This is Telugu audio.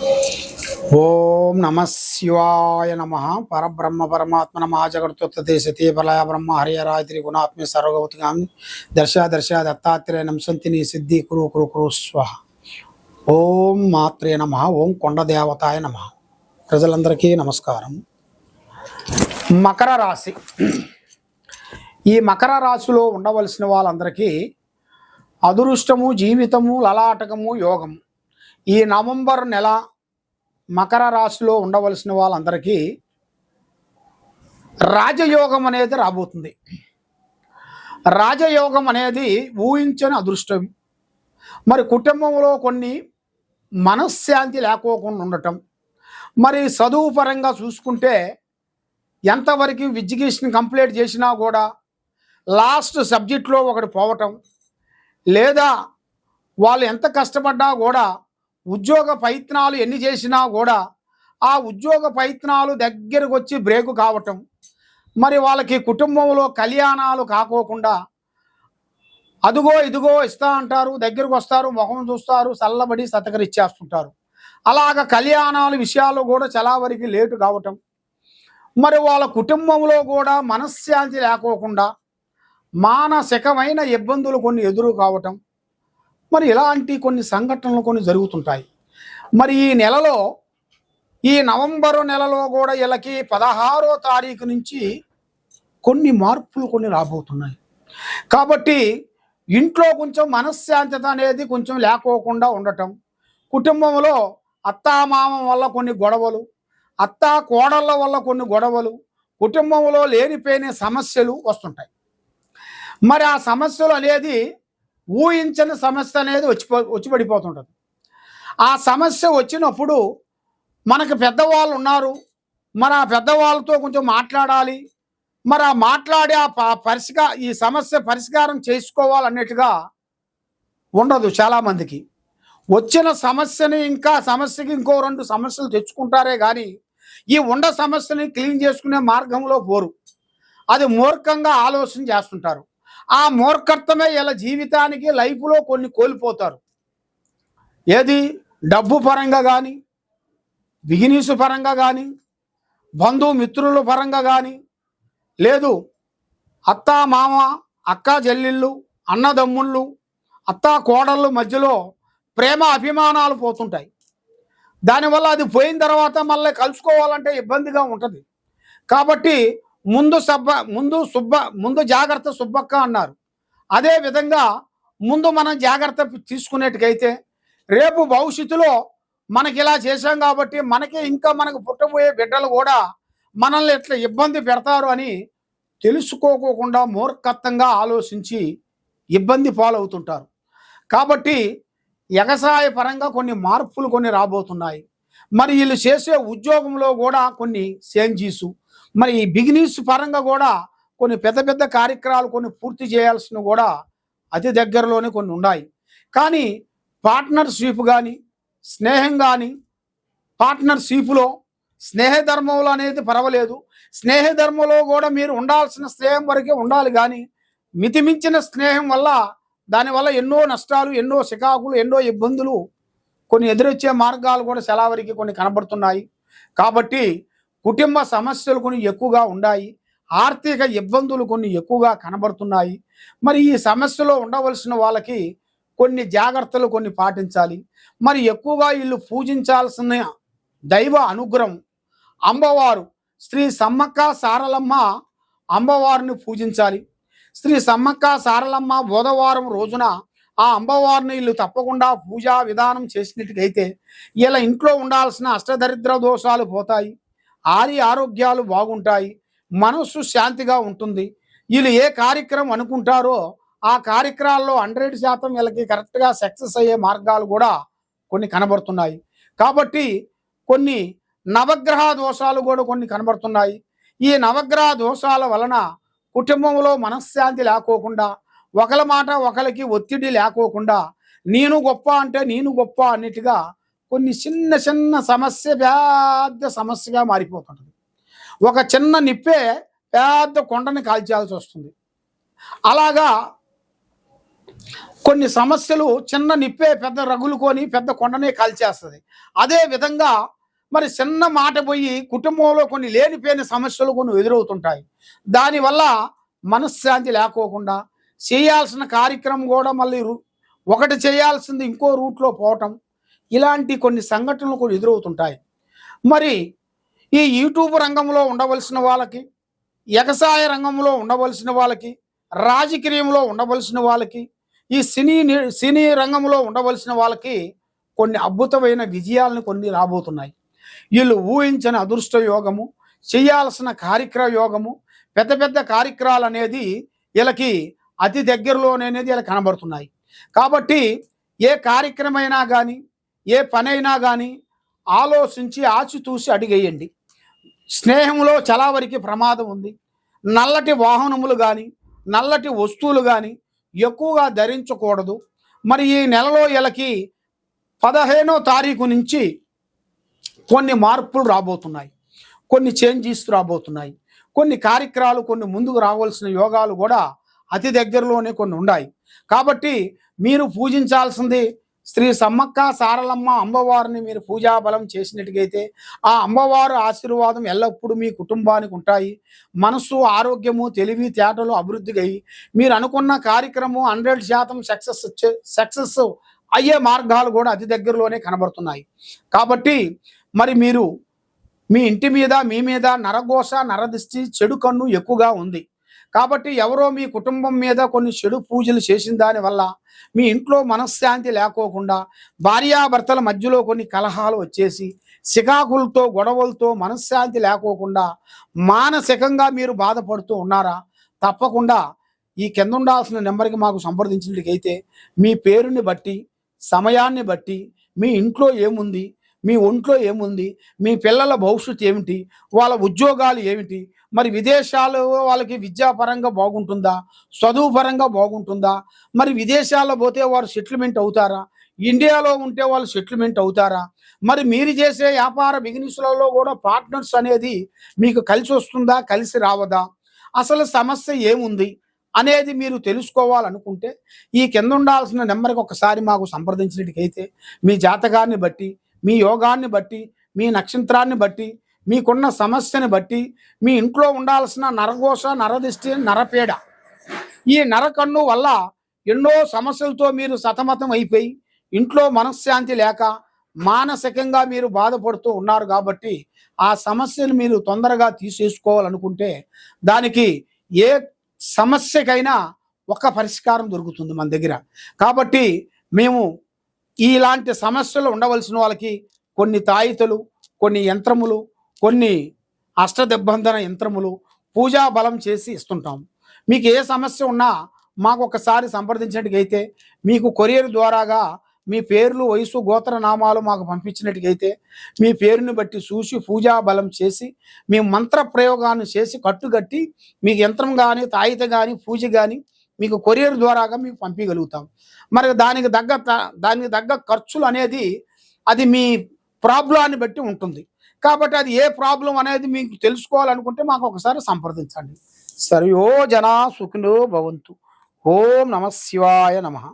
ఓం నమ శివాయ నమ. పరబ్రహ్మ పరమాత్మ నమ. జగత్తే సతీ బలయ బ్రహ్మ హరియరాయ గుణాత్మ సర్వగౌతిగామి దర్శ దర్శ దత్తాత్రేయ నంసంతిని సిద్ధి కురు కురు కురు స్వహ ఓం మాత్రే నమ. ఓం కొండ దేవతాయ నమ. ప్రజలందరికీ నమస్కారం. మకర రాశి. ఈ మకర రాశిలో ఉండవలసిన వాళ్ళందరికీ అదృష్టము జీవితము లలాటకము యోగము. ఈ నవంబర్ నెల మకర రాశిలో ఉండవలసిన వాళ్ళందరికీ రాజయోగం అనేది రాబోతుంది. రాజయోగం అనేది ఊహించని అదృష్టం. మరి కుటుంబంలో కొన్ని మనశ్శాంతి లేకోకుండా ఉండటం. మరి చదువు పరంగా చూసుకుంటే ఎంతవరకు ఎడ్యుకేషన్ కంప్లీట్ చేసినా కూడా లాస్ట్ సబ్జెక్ట్లో ఒకటి పోవటం. లేదా వాళ్ళు ఎంత కష్టపడ్డా కూడా ఉద్యోగ ప్రయత్నాలు ఎన్ని చేసినా కూడా ఆ ఉద్యోగ ప్రయత్నాలు దగ్గరకు వచ్చి బ్రేకు కావటం మరి వాళ్ళకి కుటుంబంలో కళ్యాణాలు కాకోకుండా అదుగో ఇదిగో ఇస్తా అంటారు దగ్గరకు వస్తారు ముఖం చూస్తారు చల్లబడి సతకరిచ్చేస్తుంటారు. అలాగ కళ్యాణాల విషయాలు కూడా చాలా వరకు లేటు కావటం మరి వాళ్ళ కుటుంబంలో కూడా మనశ్శాంతి లేకోకుండా మానసికమైన ఇబ్బందులు కొన్ని ఎదురు కావటం మరి ఇలాంటి కొన్ని సంఘటనలు కొన్ని జరుగుతుంటాయి. మరి ఈ నెలలో ఈ నవంబరు నెలలో కూడా వీళ్ళకి పదహారో తారీఖు నుంచి కొన్ని మార్పులు కొన్ని రాబోతున్నాయి. కాబట్టి ఇంట్లో కొంచెం మనశ్శాంతత అనేది కొంచెం లేకోకుండా ఉండటం కుటుంబంలో అత్తామామ వల్ల కొన్ని గొడవలు అత్తా కోడళ్ళ వల్ల కొన్ని గొడవలు కుటుంబంలో లేనిపోయిన సమస్యలు వస్తుంటాయి. మరి ఆ సమస్యలు అనేది ఊహించని సమస్య అనేది వచ్చి వచ్చి పడిపోతుంటుంది. ఆ సమస్య వచ్చినప్పుడు మనకు పెద్దవాళ్ళు ఉన్నారు. మరి ఆ పెద్దవాళ్ళతో కొంచెం మాట్లాడాలి. మరి ఆ మాట్లాడి ఆ ప- పరిష్కా ఈ సమస్య పరిష్కారం చేసుకోవాలన్నట్టుగా ఉండదు చాలామందికి. వచ్చిన సమస్యని ఇంకా సమస్యకి ఇంకో రెండు సమస్యలు తెచ్చుకుంటారే కానీ ఈ ఉండ సమస్యని క్లీన్ చేసుకునే మార్గంలో పోరు. అది మూర్ఖంగా ఆలోచన చేస్తుంటారు. ఆ మూర్ఖత్వమే ఇలా జీవితానికి లైఫ్లో కొన్ని కోల్పోతారు. ఏది? డబ్బు పరంగా కానీ బిగినీస్ పరంగా కానీ బంధుమిత్రుల పరంగా కానీ లేదు అత్త మామ అక్క చెల్లెళ్ళు అన్నదమ్ముళ్ళు అత్త కోడళ్ళు మధ్యలో ప్రేమ అభిమానాలు పోతుంటాయి. దానివల్ల అది పోయిన తర్వాత మళ్ళీ కలుసుకోవాలంటే ఇబ్బందిగా ఉంటుంది. కాబట్టి ముందు సబ్బ ముందు సుబ్బ ముందు జాగ్రత్త సుబ్బక్క అన్నారు. అదే విధంగా ముందు మనం జాగ్రత్త తీసుకునేట్టుకైతే రేపు భవిష్యత్తులో మనకి ఇలా చేశాం కాబట్టి మనకి ఇంకా మనకు పుట్టబోయే బిడ్డలు కూడా మనల్ని ఎట్లా ఇబ్బంది పెడతారు అని తెలుసుకోకోకుండా మూర్ఖత్వంగా ఆలోచించి ఇబ్బంది పాలవుతుంటారు. కాబట్టి వ్యవసాయ పరంగా కొన్ని మార్పులు కొన్ని రాబోతున్నాయి. మరి వీళ్ళు చేసే ఉద్యోగంలో కూడా కొన్ని చేంజీసు మరి ఈ బిగినీస్ పరంగా కూడా కొన్ని పెద్ద పెద్ద కార్యక్రమాలు కొన్ని పూర్తి చేయాల్సిన కూడా అతి దగ్గరలోనే కొన్ని ఉన్నాయి. కానీ పార్ట్నర్షిప్ కానీ స్నేహం కానీ పార్ట్నర్షిప్లో స్నేహధర్మంలో అనేది పర్వాలేదు. స్నేహధర్మంలో కూడా మీరు ఉండాల్సిన స్నేహం వరకే ఉండాలి కానీ మితిమించిన స్నేహం వల్ల దానివల్ల ఎన్నో నష్టాలు ఎన్నో సికాకులు ఎన్నో ఇబ్బందులు కొన్ని ఎదురొచ్చే మార్గాలు కూడా చాలా వరకు కొన్ని కనబడుతున్నాయి. కాబట్టి కుటుంబ సమస్యలు కొన్ని ఎక్కువగా ఉన్నాయి ఆర్థిక ఇబ్బందులు కొన్ని ఎక్కువగా కనబడుతున్నాయి. మరి ఈ సమస్యలో ఉండవలసిన వాళ్ళకి కొన్ని జాగ్రత్తలు కొన్ని పాటించాలి. మరి ఎక్కువగా వీళ్ళు పూజించాల్సిన దైవ అనుగ్రహం అమ్మవారు శ్రీ సమ్మక్క సారలమ్మ అమ్మవారిని పూజించాలి. శ్రీ సమ్మక్క సారలమ్మ బుధవారం రోజున ఆ అమ్మవారిని వీళ్ళు తప్పకుండా పూజా విధానం చేసినట్టుకైతే ఇలా ఇంట్లో ఉండాల్సిన అష్టదరిద్ర దోషాలు పోతాయి. ఆరి ఆరోగ్యాలు బాగుంటాయి మనస్సు శాంతిగా ఉంటుంది. వీళ్ళు ఏ కార్యక్రమం అనుకుంటారో ఆ కార్యక్రమాల్లో హండ్రెడ్ శాతం వీళ్ళకి కరెక్ట్గా సక్సెస్ అయ్యే మార్గాలు కూడా కొన్ని కనబడుతున్నాయి. కాబట్టి కొన్ని నవగ్రహ దోషాలు కూడా కొన్ని కనబడుతున్నాయి. ఈ నవగ్రహ దోషాల వలన కుటుంబంలో మనశ్శాంతి లేకోకుండా ఒకరి మాట ఒకరికి ఒత్తిడి లేకోకుండా నేను గొప్ప అంటే నేను గొప్ప అన్నిటిగా కొన్ని చిన్న చిన్న సమస్య పెద్ద సమస్యగా మారిపోతుంటుంది. ఒక చిన్న నిప్పే పెద్ద కొండని కాల్చాల్సి వస్తుంది. అలాగా కొన్ని సమస్యలు చిన్న నిప్పే పెద్ద రగులుకొని పెద్ద కొండనే కాల్చేస్తుంది. అదే విధంగా మరి చిన్న మాట పోయి కుటుంబంలో కొన్ని లేనిపోయిన సమస్యలు కొన్ని ఎదురవుతుంటాయి. దానివల్ల మనశ్శాంతి లేకోకుండా చేయాల్సిన కార్యక్రమం కూడా మళ్ళీ ఒకటి చేయాల్సింది ఇంకో రూట్లో పోవటం ఇలాంటి కొన్ని సంఘటనలు కూడా ఎదురవుతుంటాయి. మరి ఈ యూట్యూబ్ రంగంలో ఉండవలసిన వాళ్ళకి ఎగసాయ రంగంలో ఉండవలసిన వాళ్ళకి రాజకీయంలో ఉండవలసిన వాళ్ళకి ఈ సినీ సినీ రంగంలో ఉండవలసిన వాళ్ళకి కొన్ని అద్భుతమైన విజయాలను కొన్ని రాబోతున్నాయి. వీళ్ళు ఊహించని అదృష్ట యోగము చేయాల్సిన కార్యక్రమ యోగము పెద్ద పెద్ద కార్యక్రమాలు అనేది వీళ్ళకి అతి దగ్గరలోనే అనేది వీళ్ళకి కనబడుతున్నాయి. కాబట్టి ఏ కార్యక్రమైనా కానీ ఏ పనైనా కానీ ఆలోచించి ఆచితూసి అడిగేయండి. స్నేహంలో చాలా ప్రమాదం ఉంది. నల్లటి వాహనములు కానీ నల్లటి వస్తువులు కానీ ఎక్కువగా ధరించకూడదు. మరి ఈ నెలలో ఇళ్ళకి పదహేనో తారీఖు నుంచి కొన్ని మార్పులు రాబోతున్నాయి. కొన్ని చేంజెస్ రాబోతున్నాయి. కొన్ని కార్యక్రమాలు కొన్ని ముందుకు రావాల్సిన యోగాలు కూడా అతి దగ్గరలోనే కొన్ని ఉన్నాయి. కాబట్టి మీరు పూజించాల్సింది శ్రీ సమ్మక్క సారలమ్మ అమ్మవారిని మీరు పూజాబలం చేసినట్టుగైతే ఆ అమ్మవారు ఆశీర్వాదం ఎల్లప్పుడూ మీ కుటుంబానికి ఉంటాయి. మనస్సు ఆరోగ్యము తెలివి తేటలు అభివృద్ధిగా అయ్యి మీరు అనుకున్న కార్యక్రమం హండ్రెడ్ శాతం సక్సెస్ సక్సెస్ అయ్యే మార్గాలు కూడా అతి దగ్గరలోనే కనబడుతున్నాయి. కాబట్టి మరి మీరు మీ ఇంటి మీద మీ మీద నరఘోష నరదిష్టి చెడు కన్ను ఎక్కువగా ఉంది. కాబట్టి ఎవరో మీ కుటుంబం మీద కొన్ని చెడు పూజలు చేసిన దానివల్ల మీ ఇంట్లో మనశ్శాంతి లేకోకుండా భార్యాభర్తల మధ్యలో కొన్ని కలహాలు వచ్చేసి సికాకులతో గొడవలతో మనశ్శాంతి లేకోకుండా మానసికంగా మీరు బాధపడుతూ ఉన్నారా? తప్పకుండా ఈ కింద ఉండాల్సిన నెంబర్కి మాకు సంప్రదించినట్టుకైతే మీ పేరుని బట్టి సమయాన్ని బట్టి మీ ఇంట్లో ఏముంది? మీ ఒంట్లో ఏముంది? మీ పిల్లల భవిష్యత్తు ఏమిటి? వాళ్ళ ఉద్యోగాలు ఏమిటి? మరి విదేశాలు వాళ్ళకి విద్యాపరంగా బాగుంటుందా? చదువు పరంగా బాగుంటుందా? మరి విదేశాల్లో పోతే వారు సెటిల్మెంట్ అవుతారా? ఇండియాలో ఉంటే వాళ్ళు సెటిల్మెంట్ అవుతారా? మరి మీరు చేసే వ్యాపార బిజినెస్లలో కూడా పార్ట్నర్స్ అనేది మీకు కలిసి వస్తుందా? కలిసి రావదా? అసలు సమస్య ఏముంది? అనేది మీరు తెలుసుకోవాలనుకుంటే ఈ కింద ఉండాల్సిన నెంబర్కి ఒకసారి మాకు సంప్రదించినట్టుకైతే మీ జాతకాన్ని బట్టి మీ యోగాన్ని బట్టి మీ నక్షత్రాన్ని బట్టి మీకున్న సమస్యని బట్టి మీ ఇంట్లో ఉండాల్సిన నరఘోష నరదిష్టి నరపీడ. ఈ నరకన్ను వల్ల ఎన్నో సమస్యలతో మీరు సతమతం అయిపోయి ఇంట్లో మనశ్శాంతి లేక మానసికంగా మీరు బాధపడుతూ ఉన్నారు కాబట్టి ఆ సమస్యను మీరు తొందరగా తీసేసుకోవాలనుకుంటే దానికి ఏ సమస్యకైనా ఒక పరిష్కారం దొరుకుతుంది మన దగ్గర. కాబట్టి మేము ఇలాంటి సమస్యలు ఉండవలసిన వాళ్ళకి కొన్ని తాయితలు కొన్ని యంత్రములు కొన్ని అష్టదిబ్బంధన యంత్రములు పూజా బలం చేసి ఇస్తుంటాం. మీకు ఏ సమస్య ఉన్నా మాకు ఒకసారి సంప్రదించినట్టుగైతే మీకు కొరియర్ ద్వారాగా మీ పేర్లు వయసు గోత్ర నామాలు మాకు పంపించినట్టుగైతే మీ పేరుని బట్టి చూసి పూజా బలం చేసి మీ మంత్ర ప్రయోగాన్ని చేసి కట్టుకట్టి మీకు యంత్రం కానీ తాయిత కానీ పూజ కానీ మీకు కొరియర్ ద్వారాగా మీకు పంపించగలుగుతాం మరి దానికి తగ్గ త- దానికి తగ్గ ఖర్చులు అనేది అది మీ ప్రాబ్లాన్ని బట్టి ఉంటుంది. కాబట్టి అది ఏ ప్రాబ్లం అనేది మీకు తెలుసుకోవాలనుకుంటే మాకు ఒకసారి సంప్రదించండి. సరియో జనా సుఖినో భవంతు. ఓం నమ శివాయ నమ.